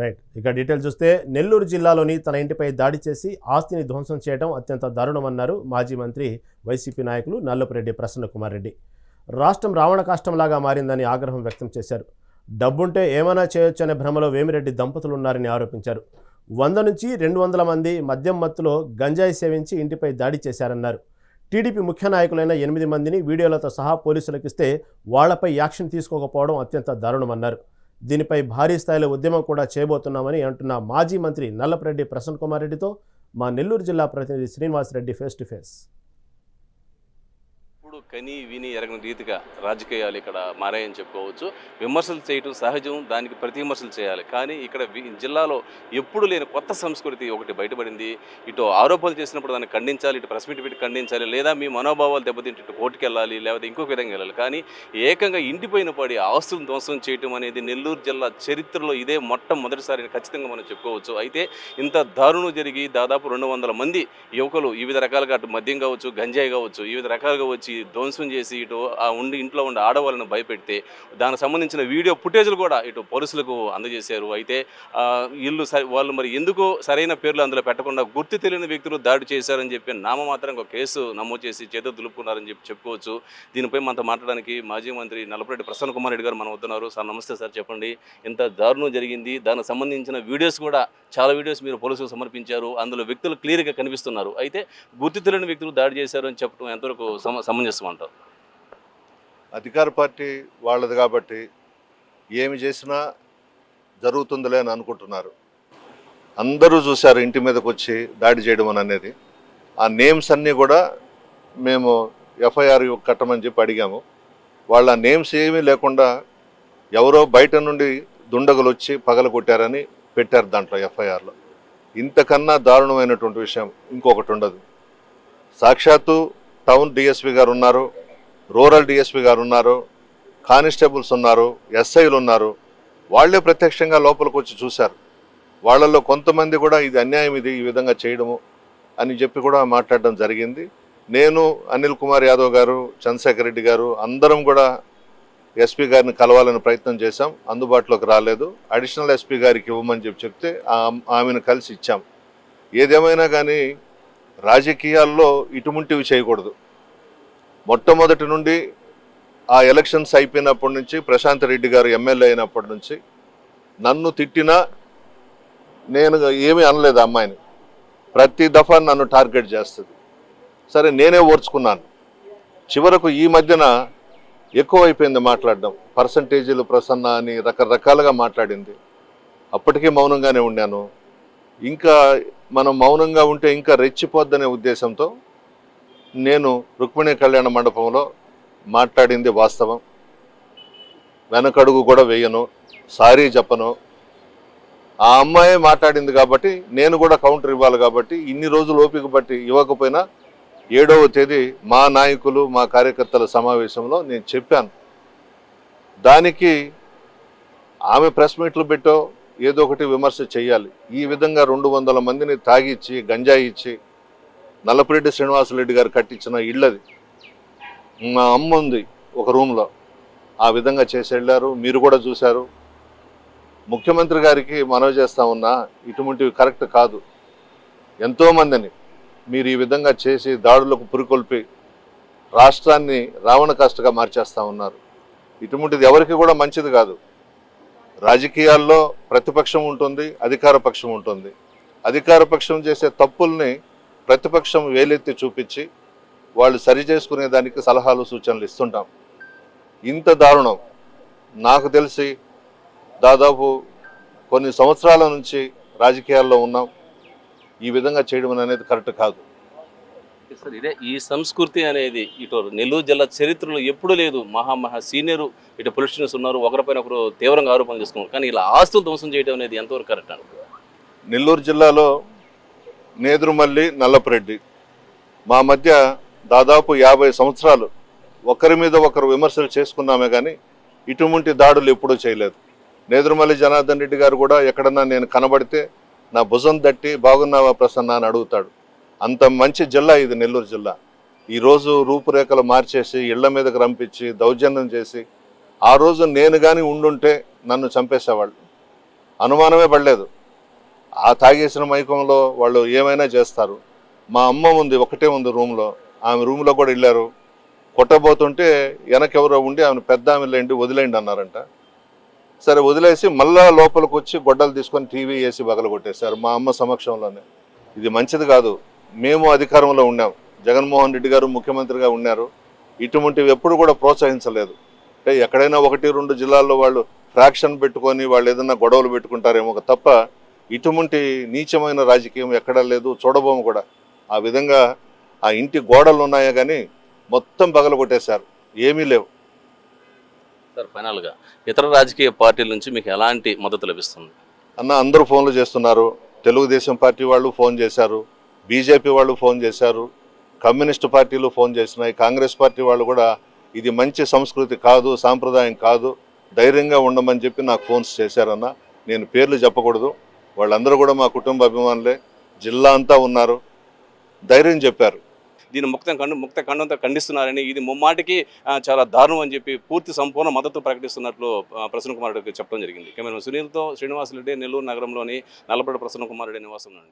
Right. ఇక detail చూస్తే నెల్లూరు జిల్లాలోని తన ఇంటిపై దాడి చేసి ఆస్తిని ధ్వంసం చేయడం అత్యంత దారుణమన్నారు మాజీ మంత్రి వైసీపీ నాయకులు నల్లపురెడ్డి ప్రసన్న కుమార్ రెడ్డి. రాష్ట్రం రావణ కాష్టంలాగా మారిందని ఆగ్రహం వ్యక్తం చేశారు. డబ్బుంటే ఏమైనా చేయొచ్చనే భ్రమలో వేమిరెడ్డి దంపతులు ఉన్నారని ఆరోపించారు. వంద నుంచి రెండు వందల మంది మద్యం మత్తులో గంజాయి సేవించి ఇంటిపై దాడి చేశారన్నారు. టీడీపీ ముఖ్య నాయకులైన ఎనిమిది మందిని వీడియోలతో సహా పోలీసులకు ఇస్తే వాళ్ళపై యాక్షన్ తీసుకోకపోవడం అత్యంత దారుణమన్నారు. దీనిపై భారీ స్థాయిలో ఉద్యమం కూడా చేయబోతున్నామని అంటున్న మాజీ మంత్రి నల్లపరెడ్డి ప్రసన్న కుమార్ రెడ్డితో మా నెల్లూరు జిల్లా ప్రతినిధి Srinivas Reddy face to face. ఎప్పుడు కని విని ఎరగని రీతిగా రాజకీయాలు ఇక్కడ మారాయని చెప్పుకోవచ్చు. విమర్శలు చేయటం సహజం దానికి ప్రతి విమర్శలు చేయాలి. కానీ ఇక్కడ జిల్లాలో ఎప్పుడు లేని కొత్త సంస్కృతి ఒకటి బయటపడింది. ఇటు ఆరోపణలు చేసినప్పుడు దాన్ని ఖండించాలి ఇటు ప్రెస్ మీట్ పెట్టి ఖండించాలి లేదా మీ మనోభావాలు దెబ్బతింటే ఇటు కోర్టుకు వెళ్ళాలి లేకపోతే ఇంకొక విధంగా వెళ్ళాలి. కానీ ఏకంగా ఇంటిపైన పడి ఆస్తులను ధ్వంసం చేయటం అనేది నెల్లూరు జిల్లా చరిత్రలో ఇదే మొట్టమొదటిసారి ఖచ్చితంగా మనం చెప్పుకోవచ్చు. అయితే ఇంత దారుణం జరిగి దాదాపు రెండు వందల మంది యువకులు వివిధ రకాలుగా అటు మద్యం కావచ్చు గంజాయి కావచ్చు వివిధ రకాలుగా వచ్చి ధ్వంసం చేసి ఇటు ఆ ఉండి ఇంట్లో ఉండే ఆడవాళ్ళను భయపెడితే దానికి సంబంధించిన వీడియో ఫుటేజ్లు కూడా ఇటు పోలీసులకు అందజేశారు. అయితే ఇల్లు వాళ్ళు మరి ఎందుకు సరైన పేర్లు అందులో పెట్టకుండా గుర్తు తెలియని వ్యక్తులు దాడి చేశారని చెప్పి నామమాత్రం ఒక కేసు నమోదు చేసి చేతులు దులుపుకున్నారని చెప్పి చెప్పుకోవచ్చు. దీనిపై మనతో మాట్లాడడానికి మాజీ మంత్రి నల్లపరెడ్డి ప్రసన్న కుమార్ రెడ్డి గారు మనం వస్తున్నారు సార్ నమస్తే సార్ చెప్పండి. ఇంత దారుణం జరిగింది. దానికి సంబంధించిన వీడియోస్ కూడా చాలా వీడియోస్ మీరు పోలీసులకు సమర్పించారు. అందులో వ్యక్తులు క్లియర్గా కనిపిస్తున్నారు. అయితే గుర్తు తెలియని వ్యక్తులు దాడి చేశారు అని చెప్పడం ఎంతవరకు సమ చేసుకుంటాం అధికార పార్టీ వాళ్ళది కాబట్టి ఏమి చేసినా జరుగుతుందిలే అని అనుకుంటున్నారు. అందరూ చూశారు ఇంటి మీదకి వచ్చి దాడి చేయడం అని అనేది. ఆ నేమ్స్ అన్నీ కూడా మేము ఎఫ్ఐఆర్ కట్టమని చెప్పి అడిగాము. వాళ్ళ నేమ్స్ ఏమీ లేకుండా ఎవరో బయట నుండి దుండగులు వచ్చి పగల కొట్టారని పెట్టారు దాంట్లో ఎఫ్ఐఆర్లో. ఇంతకన్నా దారుణమైనటువంటి విషయం ఇంకొకటి ఉండదు. సాక్షాత్తు టౌన్ డిఎస్పీ గారు ఉన్నారు రూరల్ డిఎస్పీ గారు ఉన్నారు కానిస్టేబుల్స్ ఉన్నారు ఎస్ఐలు ఉన్నారు. వాళ్ళే ప్రత్యక్షంగా లోపలికి వచ్చి చూశారు. వాళ్ళల్లో కొంతమంది కూడా ఇది అన్యాయం ఇది ఈ విధంగా చేయడము అని చెప్పి కూడా మాట్లాడడం జరిగింది. నేను అనిల్ కుమార్ యాదవ్ గారు చంద్రశేఖర్ రెడ్డి గారు అందరం కూడా ఎస్పీ గారిని కలవాలని ప్రయత్నం చేశాం. అందుబాటులోకి రాలేదు. అడిషనల్ ఎస్పీ గారికి ఇవ్వమని చెప్పి చెప్తే ఆమెను కలిసి ఇచ్చాం. ఏదేమైనా కానీ రాజకీయాల్లో ఇటువంటివి చేయకూడదు. మొట్టమొదటి నుండి ఆ ఎలక్షన్స్ అయిపోయినప్పటి నుంచి ప్రశాంత్ రెడ్డి గారు ఎమ్మెల్యే అయినప్పటి నుంచి నన్ను తిట్టినా నేను ఏమీ అనలేదు అమ్మాయిని. ప్రతి దఫా నన్ను టార్గెట్ చేస్తుంది. సరే నేనే ఓర్చుకున్నాను. చివరకు ఈ మధ్యన ఎక్కువ అయిపోయింది మాట్లాడడం. పర్సంటేజీలు ప్రసన్న అని రకరకాలుగా మాట్లాడింది. అప్పటికీ మౌనంగానే ఉన్నాను ఇంకా మనం మౌనంగా ఉంటే ఇంకా రెచ్చిపోద్దనే ఉద్దేశంతో నేను రుక్మిణి కళ్యాణ మండపంలో మాట్లాడింది వాస్తవం. వెనకడుగు కూడా వేయను సారీ చెప్పను. ఆ అమ్మాయే మాట్లాడింది కాబట్టి నేను కూడా కౌంటర్ ఇవ్వాలి కాబట్టి ఇన్ని రోజులు ఓపిక బట్టి ఇవ్వకపోయినా ఏడవ తేదీ మా నాయకులు మా కార్యకర్తల సమావేశంలో నేను చెప్పాను. దానికి ఆమె ప్రెస్ మీట్లు పెట్టో ఏదో ఒకటి విమర్శ చేయాలి ఈ విధంగా రెండు వందల మందిని తాగిచ్చి గంజాయి ఇచ్చి నల్లపురెడ్డి శ్రీనివాసరెడ్డి గారు కట్టించిన ఇళ్ళది. మా అమ్మ ఉంది ఒక రూమ్లో. ఆ విధంగా చేసి వెళ్ళారు. మీరు కూడా చూశారు. ముఖ్యమంత్రి గారికి మనవి చేస్తా ఉన్నా ఇటువంటివి కరెక్ట్ కాదు. ఎంతోమందిని మీరు ఈ విధంగా చేసి దాడులకు పురికొల్పి రాష్ట్రాన్ని రావణ కాష్టగా మార్చేస్తా ఉన్నారు. ఇటువంటిది ఎవరికి కూడా మంచిది కాదు. రాజకీయాల్లో ప్రతిపక్షం ఉంటుంది అధికార పక్షం ఉంటుంది. అధికార పక్షం చేసే తప్పుల్ని ప్రతిపక్షం వేలెత్తి చూపించి వాళ్ళు సరి చేసుకునే దానికి సలహాలు సూచనలు ఇస్తుంటాం. ఇంత దారుణం. నాకు తెలిసి దాదాపు కొన్ని సంవత్సరాల నుంచి రాజకీయాల్లో ఉన్నాం. ఈ విధంగా చేయడం అనేది కరెక్ట్ కాదు. సార్ ఇదే ఈ సంస్కృతి అనేది ఇటు నెల్లూరు జిల్లా చరిత్రలో ఎప్పుడూ లేదు. మహా మహా సీనియర్ ఇటు పొలిటీషియన్స్ ఉన్నారు ఒకరిపైన ఒకరు తీవ్రంగా ఆరోపణలు చేసుకున్నారు కానీ ఇలా ఆస్తులు ధ్వంసం చేయడం అనేది ఎంతవరకు కరెక్ట్ అండి నెల్లూరు జిల్లాలో నేదురుమల్లి నల్లపురెడ్డి. మా మధ్య దాదాపు యాభై సంవత్సరాలు ఒకరి మీద ఒకరు విమర్శలు చేసుకున్నామే కానీ ఇటువంటి దాడులు ఎప్పుడూ చేయలేదు. నేదురుమల్లి జనార్దన్ రెడ్డి గారు కూడా ఎక్కడన్నా నేను కనబడితే నా భుజం తట్టి బాగున్నావా ప్రసన్న అని అడుగుతాడు. అంత మంచి జిల్లా ఇది నెల్లూరు జిల్లా. ఈరోజు రూపురేఖలు మార్చేసి ఇళ్ళ మీదకి రంపించి దౌర్జన్యం చేసి ఆ రోజు నేను కానీ ఉండుంటే నన్ను చంపేసేవాళ్ళు. అనుమానమే పడలేదు. ఆ తాగేసిన మైకంలో వాళ్ళు ఏమైనా చేస్తారు? మా అమ్మ ఉంది ఒకటే ఉంది రూమ్లో. ఆమె రూమ్లో కూడా వెళ్ళారు. కొట్టబోతుంటే వెనకెవరో ఉండి ఆమెను పెద్ద ఆమె లేండి వదిలేయండి అన్నారంట. సరే వదిలేసి మళ్ళా లోపలికి వచ్చి గొడ్డలు తీసుకొని టీవీ వేసి బగల కొట్టేశారు మా అమ్మ సమక్షంలోనే. ఇది మంచిది కాదు. మేము అధికారంలో ఉన్నాం. జగన్మోహన్ రెడ్డి గారు ముఖ్యమంత్రిగా ఉన్నారు. ఇటువంటివి ఎప్పుడు కూడా ప్రోత్సహించలేదు. అంటే ఎక్కడైనా ఒకటి రెండు జిల్లాల్లో వాళ్ళు ఫ్రాక్షన్ పెట్టుకొని వాళ్ళు ఏదైనా గొడవలు పెట్టుకుంటారేమో తప్ప ఇటువంటి నీచమైన రాజకీయం ఎక్కడా లేదు చూడబోము కూడా. ఆ విధంగా ఆ ఇంటి గోడలు ఉన్నాయా కానీ మొత్తం పగలగొట్టేశారు. ఏమీ లేవు. సార్ ఫైనల్గా ఇతర రాజకీయ పార్టీల నుంచి మీకు ఎలాంటి మద్దతు లభిస్తుంది? అన్న అందరూ ఫోన్లు చేస్తున్నారు. తెలుగుదేశం పార్టీ వాళ్ళు ఫోన్ చేశారు. బీజేపీ వాళ్ళు ఫోన్ చేశారు. కమ్యూనిస్ట్ పార్టీలు ఫోన్ చేసినాయి. కాంగ్రెస్ పార్టీ వాళ్ళు కూడా ఇది మంచి సంస్కృతి కాదు సాంప్రదాయం కాదు ధైర్యంగా ఉండమని చెప్పి నాకు ఫోన్స్ చేశారన్న. నేను పేర్లు చెప్పకూడదు. వాళ్ళందరూ కూడా మా కుటుంబ అభిమానులే. జిల్లా అంతా ఉన్నారు. ధైర్యం చెప్పారు. దీన్ని ముక్త కండు ముక్త ఖండంతో ఖండిస్తున్నారని ఇది ముమ్మాటికి చాలా దారుణం అని చెప్పి పూర్తి సంపూర్ణ మద్దతు ప్రకటిస్తున్నట్లు ప్రసన్న కుమార్ చెప్పడం జరిగింది. కెమెరా సునీల్తో శ్రీనివాసరెడ్డి నెల్లూరు నగరంలోని నల్లపల్లి ప్రసన్న కుమార్ రెడ్డి నివాసం